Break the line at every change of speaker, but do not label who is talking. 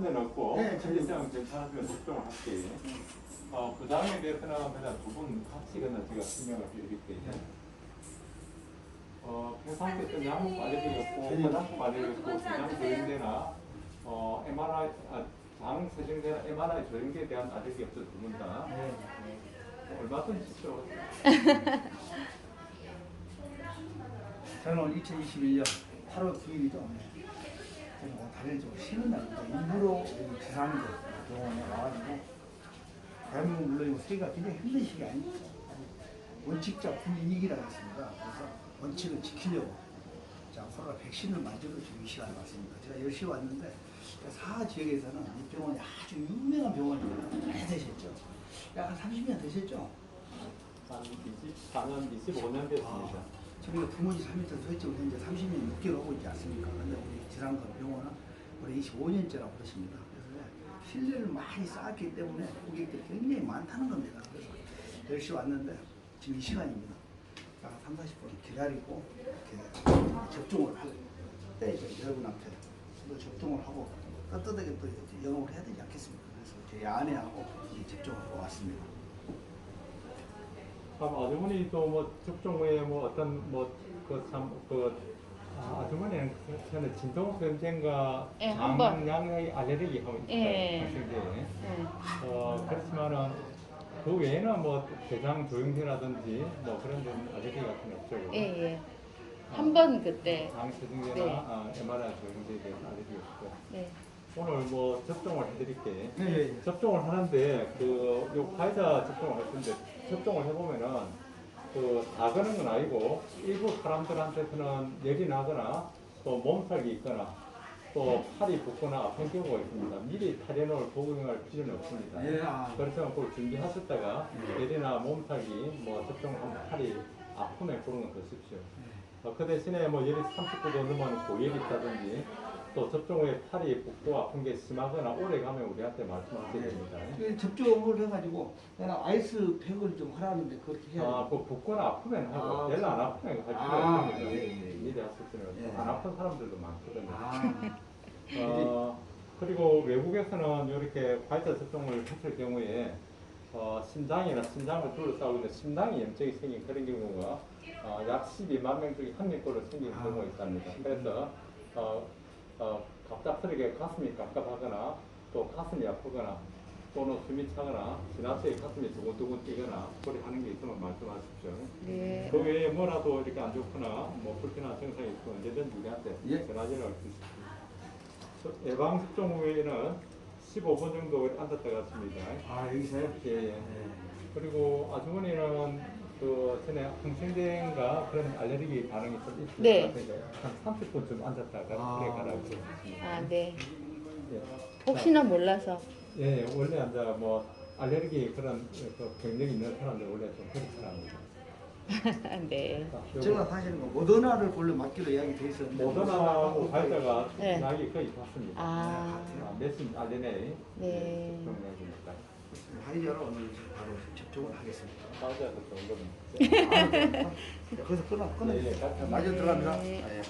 넣고
네,
컨디션 괜찮으면 접종을 할게. 어, 부담에 대해서는 그냥 두분 같이 그냥 제가 설명을 해드릴게요. 어, 평상시에 좀 알레르기였고,
저기-
화장품 알레르기였고, 장 조영제나 어, MRI, 아, 장 세정제나 MRI 조영제에 대한 알레르기 없어 두분 다.
네.
얼마든지 죠
저는 오늘 2021년 8월 9일이죠. 저는 오늘 다리를 좀 쉬는 날입니다. 지상도 병원에 와가지고 대한민국 물론 세계가 굉장히 힘든 시기 아닙니까? 원칙적 분위기라고 했습니다. 그래서 원칙을 지키려고 자, 코로나 백신을 맞으러 지금 이 시간에 왔습니다. 제가 10시에 왔는데 사 지역에서는 이 병원이 아주 유명한 병원입니다. 많이 되셨죠? 약한 30년 되셨죠?
한 24년, 25년 됐습니다.
저희가 부모지 3m 설정을 현재 30년 6개월 하고 있지 않습니까? 근데 우리 지상관 병원은 올해 25년째라고 그러십니다. 신뢰를 많이 쌓았기 때문에 고객들이 굉장히 많다는 겁니다. 그래서 10시 왔는데 지금 이 시간입니다. 자, 3, 40분 기다리고 이렇게 접종을 할때 이제 여러분한테 또 접종을 하고 떳떳하게 또 영업을 해야 되지 않겠습니까? 그래서 제 아내하고 이 접종을 하고 왔습니다.
그럼 아주머니도 뭐 접종 후에 뭐 어떤 뭐그참그 아, 아주머니는 저는 진통성전과
예, 한 번.
장양의 알레르기 하고 있어요.
예. 네.
어 그렇지만은 그 외에는 뭐 대장 조영제라든지 뭐 그런 데는 알레르기 같은 게 없죠.
예, 예. 한 번 그때.
장 세정제나
네.
아, MRI 조영제에 대한 알레르기 없고
네.
오늘 뭐 접종을 해드릴게.
네, 예, 예.
접종을 하는데 그요 화이자 접종을 할 텐데 접종을 해보면은 그다 그는 건 아니고 일부 사람들한테서는 열이 나거나 또 몸살이 있거나 또 팔이 붓거나 아픈 경우가 있습니다. 미리 타레놀 복용할 필요는 없습니다.
예, 아.
그래서 그걸 준비하셨다가 열이나 몸살이 뭐 접종하면 팔이 아프면 그런 건 드십시오. 어, 그 대신에 뭐 열이 39도 넘으면 고열이 있다든지 또 접종 후에 팔이 붓고 아픈 게 심하거나 오래 가면 우리한테 말씀하셔야 됩니다.
그 접종을 해가지고 내가 아이스팩을 좀 하라는데 그렇게 해야
아,
돼.
그 붓거나 아프면 하고
아,
별로 안 아프면 할 필요
아,
없습니다.
예, 예, 예.
미리 하셨으면
예.
안 아픈 사람들도 많거든요.
아,
어, 그리고 외국에서는 이렇게 화이자 접종을 했을 경우에 어, 심장이나 심장을 둘러싸고 있는 심장이 염증이 생긴 그런 경우가 어, 약 12만 명 중에 한 명꼴로
아.
경우가 있답니다. 그래서 어, 어, 갑작스럽게 가슴이 갑갑하거나 또 가슴이 아프거나 또는 숨이 차거나 지나치게 가슴이 두근두근 뛰거나 소리 하는 게 있으면 말씀하십시오.
네.
그 외에 뭐라도 이렇게 안 좋거나 뭐 불편한 증상이 있으면 언제든지 우리한테
예.
전화 전화를 주십시오. 저- 예방 접종 후에는 15분 정도 앉았다 갔습니다.
아 여기서요?
예, 예.
네.
그리고 아주머니는 항생제인가 그런 알레르기 반응이 좀 있을
네.
것 같아요. 한 30분 좀 앉았다가
아.
그래 가라고.
아, 네.
예.
혹시나 몰라서.
예, 예. 원래 이제 뭐 알레르기 그런 그 병력이 있는 사람들 원래 좀 그렇더랍니다.
네.
자, 요거
제가 사실은 뭐 모더나를 원래 맞기로 이야기 돼 있었는데
모더나하고 화이자가
네.
약이 거의 같습니다.
아,
아, 메신 RNA
네.
접종약입니다.
화이자로 오늘 바로 접종을 하겠습니다.
화이자 접종 거는
아, 네. 거기서 끊어 끊어.
예, 예, 같이
맞아 들어갑니다.
네.
아, 예.